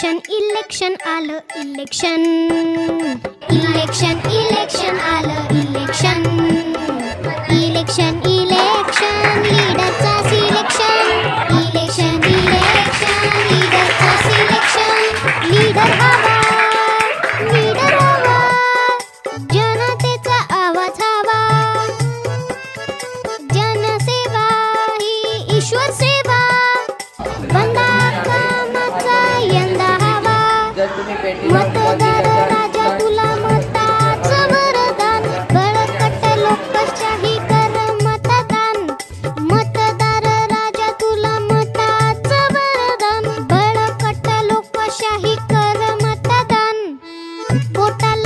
election election election election. Election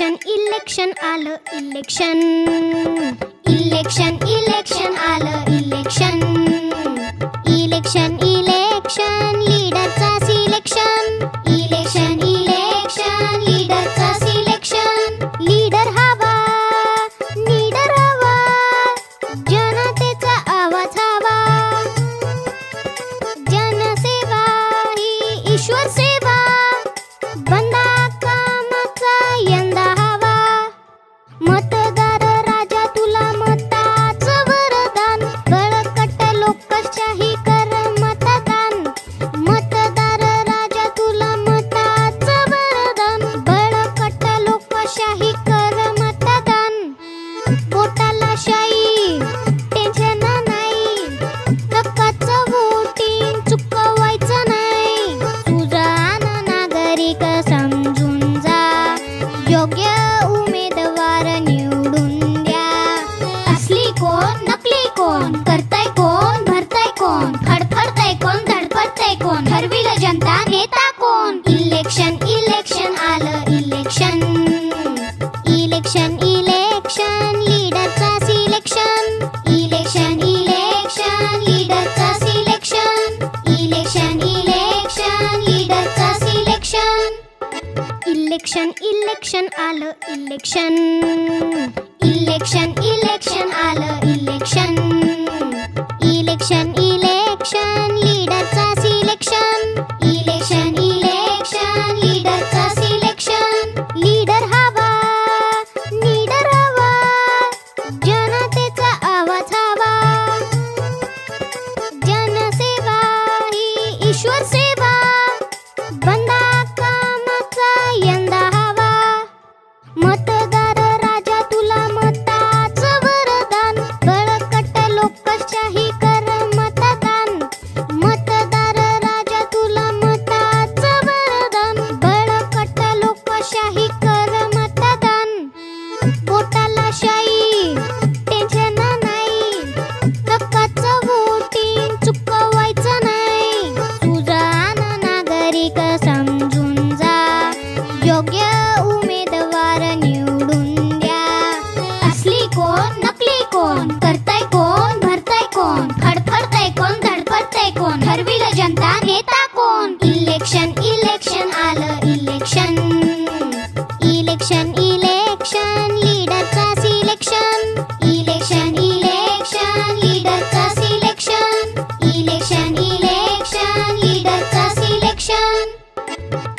election election election election. Election आलं election election election आलं election election election लीडरचा selection election election लीडरचा selection leader हवा leader हवा. जनतेचा आवाज हवा. जनसेवा ही ईश्वर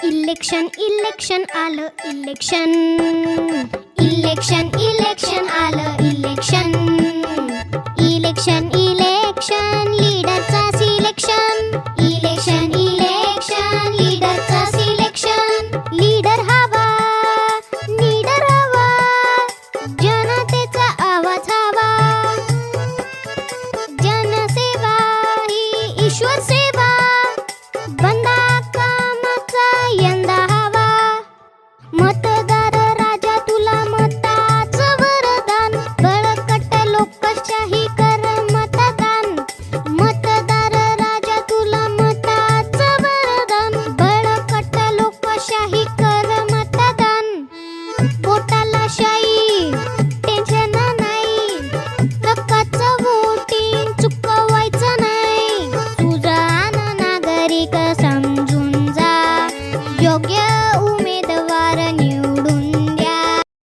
election election आलं election. Election election आलं election. Election election. motor